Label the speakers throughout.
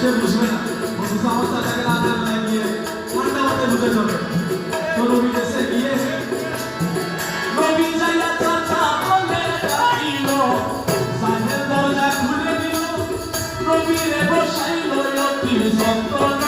Speaker 1: সে বুঝবে না বন্ধু সমস্যা তাকে রান্না মেলায় গিয়ে ঠান্ডা মধ্যে ঢুকে চলে তো রবি দেশে গিয়ে রবি জায়গা চাচা বলে দাঁড়িল সাহেব দরজা রে বসাইল রবি সন্তনা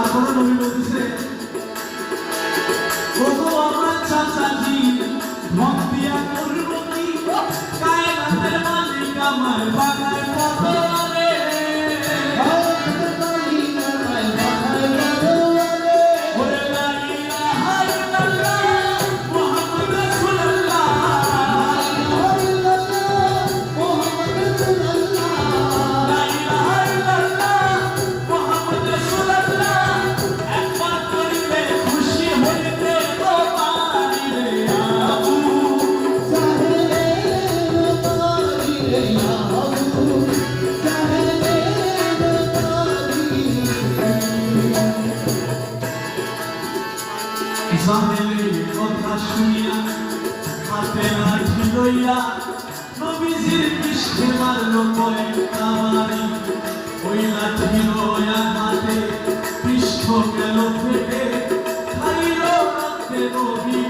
Speaker 1: 아, 전화 너무 주세요. জাহেলের কথা শুনিয়া হাতে লাঠি লইয়া নবীজির পৃষ্ঠে মারল কয়েকটা বাড়ি ওই লাঠি লইয়া হাতে পৃষ্ঠ গেল ফেটে খাইল রাতে নবী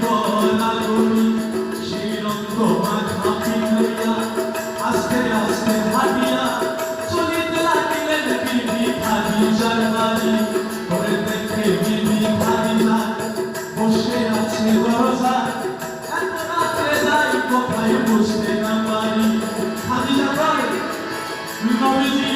Speaker 1: Божий.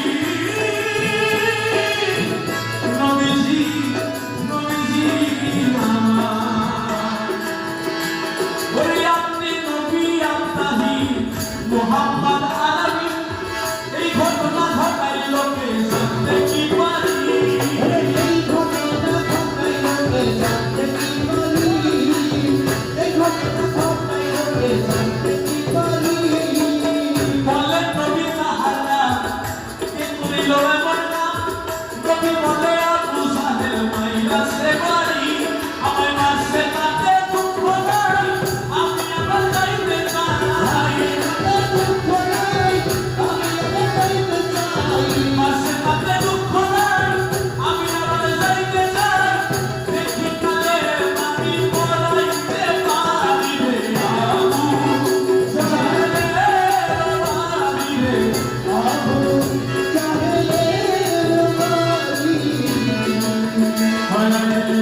Speaker 1: Amen.